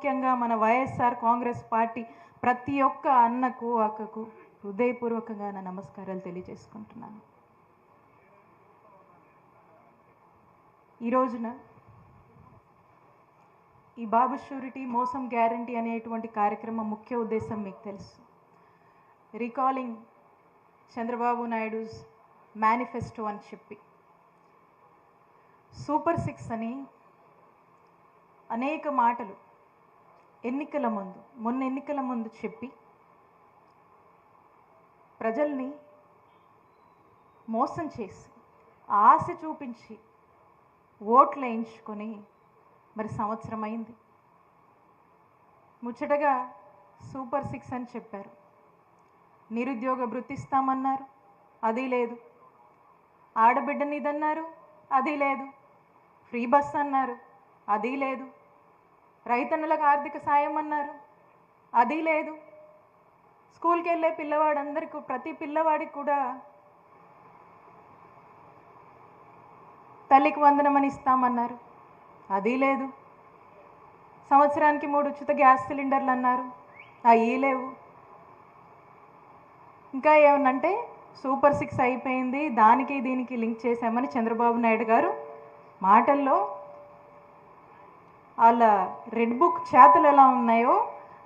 ముఖ్యంగా మన వైఎస్ఆర్ కాంగ్రెస్ పార్టీ ప్రతి ఒక్క అన్నకు అక్కకు హృదయపూర్వకంగా నా నమస్కారాలు తెలియజేసుకుంటున్నాను. ఈ రోజున ఈ బాబు షూరిటీ మోసం గ్యారంటీ అనేటువంటి కార్యక్రమం ముఖ్య ఉద్దేశం మీకు తెలుసు. రీకాలింగ్ చంద్రబాబు నాయుడుస్ మేనిఫెస్టో అని చెప్పి. సూపర్ సిక్స్ అని అనేక మాటలు ఎన్నికల ముందు మొన్న ఎన్నికల ముందు చెప్పి ప్రజల్ని మోసం చేసి ఆశ చూపించి ఓట్లు వేయించుకొని మరి సంవత్సరం అయింది. ముచ్చటగా సూపర్ సిక్స్ అని చెప్పారు. నిరుద్యోగ వృత్తిస్తామన్నారు అది లేదు. ఆడబిడ్డనిదన్నారు అది లేదు. ఫ్రీ బస్ అన్నారు అది లేదు. రైతన్నులకు ఆర్థిక సాయం అన్నారు. అది లేదు. స్కూల్కి వెళ్ళే పిల్లవాడందరికీ ప్రతి పిల్లవాడికి కూడా తల్లికి వందనమని ఇస్తామన్నారు. అది లేదు. సంవత్సరానికి మూడు ఉచిత గ్యాస్ సిలిండర్లు అన్నారు. అవి లేవు. ఇంకా ఏమన్నంటే సూపర్ సిక్స్ అయిపోయింది. దానికి దీనికి లింక్ చేశామని చంద్రబాబు నాయుడు గారు మాటల్లో వాళ్ళ రెడ్ బుక్ చేతలు ఎలా ఉన్నాయో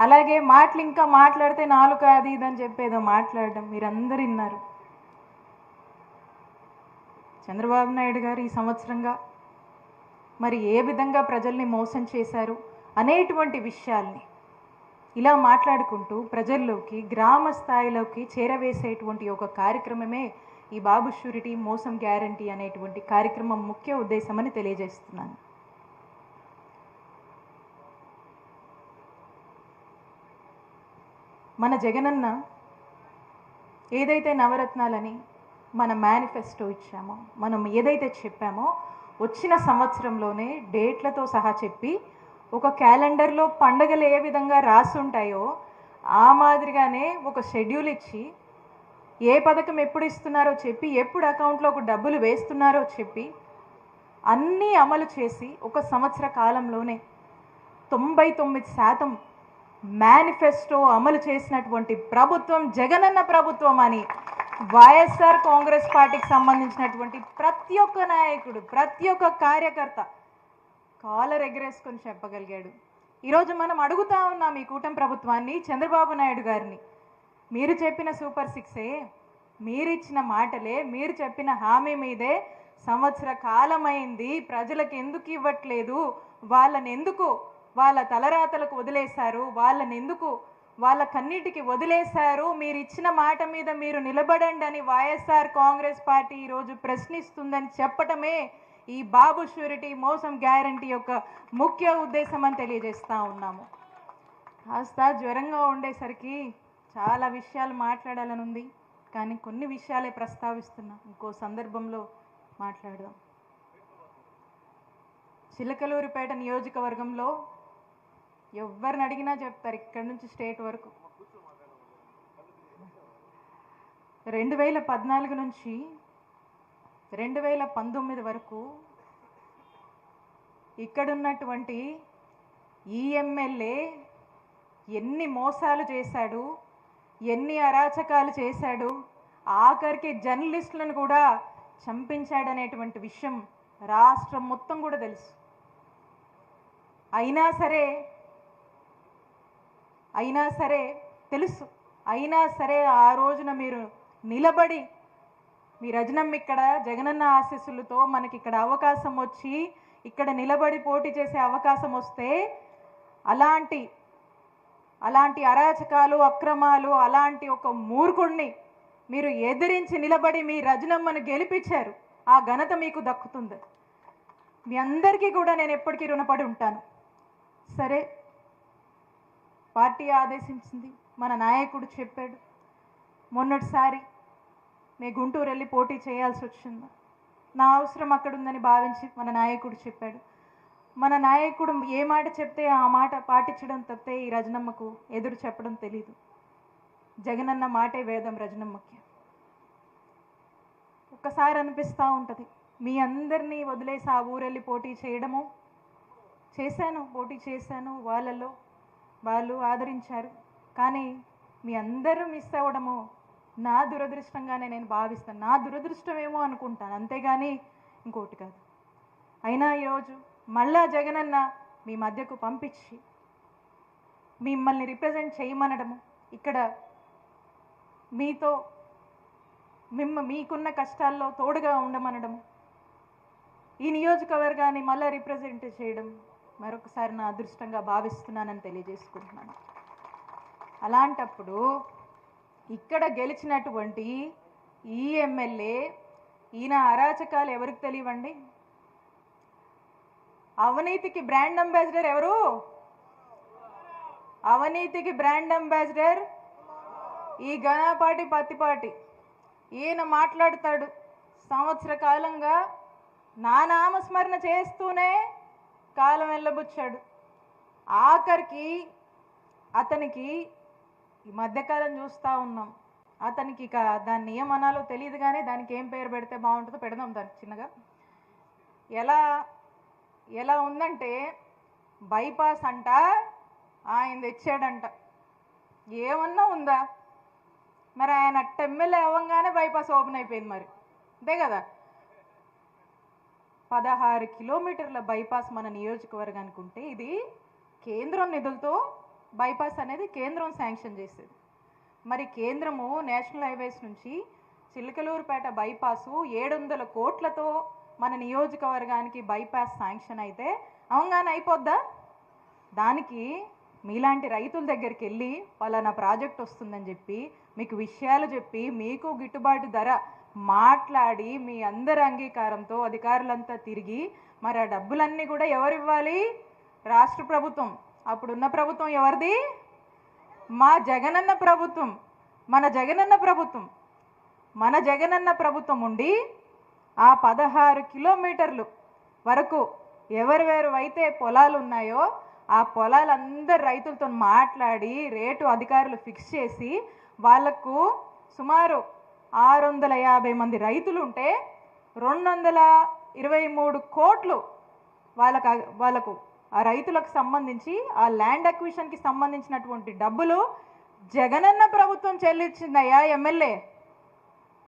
అలాగే మాటలు ఇంకా మాట్లాడితే నాలుక అది ఇది అని చెప్పేదో మాట్లాడడం మీరందరూ విన్నారు. చంద్రబాబు నాయుడు గారు ఈ సంవత్సరంగా మరి ఏ విధంగా ప్రజల్ని మోసం చేశారు అనేటువంటి విషయాల్ని ఇలా మాట్లాడుకుంటూ ప్రజల్లోకి గ్రామ స్థాయిలోకి చేరవేసేటువంటి ఒక కార్యక్రమమే ఈ బాబు షూరిటీ మోసం గ్యారంటీ అనేటువంటి కార్యక్రమం ముఖ్య ఉద్దేశమని తెలియజేస్తున్నాను. మన జగనన్న ఏదైతే నవరత్నాలని మన మేనిఫెస్టో ఇచ్చామో మనం ఏదైతే చెప్పామో వచ్చిన సంవత్సరంలోనే డేట్లతో సహా చెప్పి ఒక క్యాలెండర్లో పండగలు ఏ విధంగా రాసి ఉంటాయో ఆ మాదిరిగానే ఒక షెడ్యూల్ ఇచ్చి ఏ పథకం ఎప్పుడు ఇస్తున్నారో చెప్పి ఎప్పుడు అకౌంట్లోకి డబ్బులు వేస్తున్నారో చెప్పి అన్నీ అమలు చేసి ఒక సంవత్సర కాలంలోనే తొంభై తొమ్మిది శాతం మేనిఫెస్టో అమలు చేసినటువంటి ప్రభుత్వం జగనన్న ప్రభుత్వం అని వైఎస్ఆర్ కాంగ్రెస్ పార్టీకి సంబంధించినటువంటి ప్రతి ఒక్క నాయకుడు ప్రతి ఒక్క కార్యకర్త కాలర్ ఎగరేసుకొని చెప్పగలిగాడు. ఈరోజు మనం అడుగుతా ఉన్నాం ఈ కూటమి ప్రభుత్వాన్ని చంద్రబాబు నాయుడు గారిని. మీరు చెప్పిన సూపర్ సిక్సే మీరు ఇచ్చిన మాటలే మీరు చెప్పిన హామీ మీదే సంవత్సర కాలమైంది ప్రజలకు ఎందుకు ఇవ్వట్లేదు వాళ్ళని ఎందుకు వాళ్ళ తలరాతలకు వదిలేశారు వాళ్ళని ఎందుకు వాళ్ళ కన్నిటికి వదిలేశారు మీరు ఇచ్చిన మాట మీద మీరు నిలబడండి అని వైఎస్ఆర్ కాంగ్రెస్ పార్టీ ఈరోజు ప్రశ్నిస్తుందని చెప్పటమే ఈ బాబు షూరిటీ మోసం గ్యారంటీ యొక్క ముఖ్య ఉద్దేశం అని తెలియజేస్తూ ఉన్నాము. కాస్త జ్వరంగా ఉండేసరికి చాలా విషయాలు మాట్లాడాలని ఉంది కానీ కొన్ని విషయాలే ప్రస్తావిస్తున్నా. ఇంకో సందర్భంలో మాట్లాడదాం. చిలకలూరిపేట నియోజకవర్గంలో ఎవరిని అడిగినా చెప్తారు ఇక్కడ నుంచి స్టేట్ వరకు. రెండు వేల పద్నాలుగు నుంచి రెండు వేల పంతొమ్మిది వరకు ఇక్కడున్నటువంటి ఈఎంఎల్ఏ ఎన్ని మోసాలు చేశాడు ఎన్ని అరాచకాలు చేశాడు ఆఖరికి జర్నలిస్టులను కూడా చంపించాడనేటువంటి విషయం రాష్ట్రం మొత్తం కూడా తెలుసు. అయినా సరే అయినా సరే తెలుసు. అయినా సరే ఆ రోజున మీరు నిలబడి మీ రజనమ్మ ఇక్కడ జగనన్న ఆశీస్సులతో మనకి ఇక్కడ అవకాశం వచ్చి ఇక్కడ నిలబడి పోటీ చేసే అవకాశం వస్తే అలాంటి అలాంటి అరాచకాలు అక్రమాలు అలాంటి ఒక మూర్ఖుడిని మీరు ఎదిరించి నిలబడి మీ రజనమ్మను గెలిపించారు. ఆ ఘనత మీకు దక్కుతుంది. మీ అందరికీ కూడా నేను ఎప్పటికీ రుణపడి ఉంటాను. సరే. పార్టీ ఆదేశించింది. మన నాయకుడు చెప్పాడు మొన్నటిసారి నేను గుంటూరు వెళ్ళి పోటీ చేయాల్సి వచ్చింది. నా అవసరం అక్కడ ఉందని భావించి మన నాయకుడు చెప్పాడు. మన నాయకుడు ఏ మాట చెప్తే ఆ మాట పాటించడం తప్పితే ఈ రజనమ్మకు ఎదురు చెప్పడం తెలీదు. జగనన్న మాటే వేదం రజనమ్మకి. ఒక్కసారి అనిపిస్తూ ఉంటుంది మీ అందరినీ వదిలేసి ఆ ఊరెళ్ళి పోటీ చేయడము? చేశాను పోటీ చేశాను వాళ్ళలో. వాళ్ళు ఆదరించారు. కానీ మీ అందరూ మిస్ అవ్వడము నా దురదృష్టంగానే నేను భావిస్తాను. నా దురదృష్టమేమో అనుకుంటాను. అంతేగాని ఇంకోటి కాదు. అయినా ఈరోజు మళ్ళా జగనన్న మీ మధ్యకు పంపించి మిమ్మల్ని రిప్రజెంట్ చేయమనడము ఇక్కడ మీతో మిమ్మ మీకున్న కష్టాల్లో తోడుగా ఉండమనడం ఈ నియోజకవర్గాన్ని మళ్ళీ రిప్రజెంట్ చేయడం మరొకసారి నా అదృష్టంగా భావిస్తున్నానని తెలియజేసుకుంటున్నాను. అలాంటప్పుడు ఇక్కడ గెలిచినటువంటి ఈ ఎమ్మెల్యే ఈయన అరాచకాలు ఎవరికి తెలియవండి? అవినీతికి బ్రాండ్ అంబాసిడర్ ఎవరు? అవినీతికి బ్రాండ్ అంబాసిడర్ ఈ ఘనపాటి పత్తిపాటి. ఈయన మాట్లాడతాడు సంవత్సర కాలంగా నా నామస్మరణ చేస్తూనే కాలం వెళ్ళబుచ్చాడు. ఆఖరికి అతనికి ఈ మధ్యకాలం చూస్తూ ఉన్నాం. అతనికి ఇక దాన్ని ఏమనాలో తెలియదు కానీ దానికి ఏం పేరు పెడితే బాగుంటుందో పెడదాం దానికి చిన్నగా. ఎలా ఎలా ఉందంటే బైపాస్ అంట ఆయన తెచ్చాడంట. ఏమన్నా ఉందా? మరి ఆయన టెమ్మెల్ అవ్వగానే బైపాస్ ఓపెన్ అయిపోయింది మరి. అంతే కదా? పదహారు కిలోమీటర్ల బైపాస్ మన నియోజకవర్గానికి ఉంటే ఇది కేంద్రం నిధులతో బైపాస్ అనేది కేంద్రం శాంక్షన్ చేసేది. మరి కేంద్రము నేషనల్ హైవేస్ నుంచి చిలకలూరుపేట బైపాసు ఏడు వందల కోట్లతో మన నియోజకవర్గానికి బైపాస్ శాంక్షన్ అయితే అవగానే అయిపోద్దా? దానికి మీలాంటి రైతుల దగ్గరికి వెళ్ళి పలానా ప్రాజెక్ట్ వస్తుందని చెప్పి మీకు విషయాలు చెప్పి మీకు గిట్టుబాటు ధర మాట్లాడి మీ అందరి అంగీకారంతో అధికారులంతా తిరిగి మరి ఆ డబ్బులన్నీ కూడా ఎవరు ఇవ్వాలి రాష్ట్ర ప్రభుత్వం. అప్పుడున్న ప్రభుత్వం ఎవరిది? మా జగనన్న ప్రభుత్వం. మన జగనన్న ప్రభుత్వం. మన జగనన్న ప్రభుత్వం ఉండి ఆ పదహారు కిలోమీటర్లు వరకు ఎవరెవరు అయితే పొలాలు ఉన్నాయో ఆ పొలాలందరు రైతులతో మాట్లాడి రేటు అధికారులు ఫిక్స్ చేసి వాళ్ళకు సుమారు ఆరు వందల యాభై మంది రైతులు ఉంటే రెండు వందల ఇరవై మూడు కోట్లు వాళ్ళకు వాళ్ళకు ఆ రైతులకు సంబంధించి ఆ ల్యాండ్ అక్విషన్కి సంబంధించినటువంటి డబ్బులు జగనన్న ప్రభుత్వం చెల్లించిందయ్యా ఎమ్మెల్యే.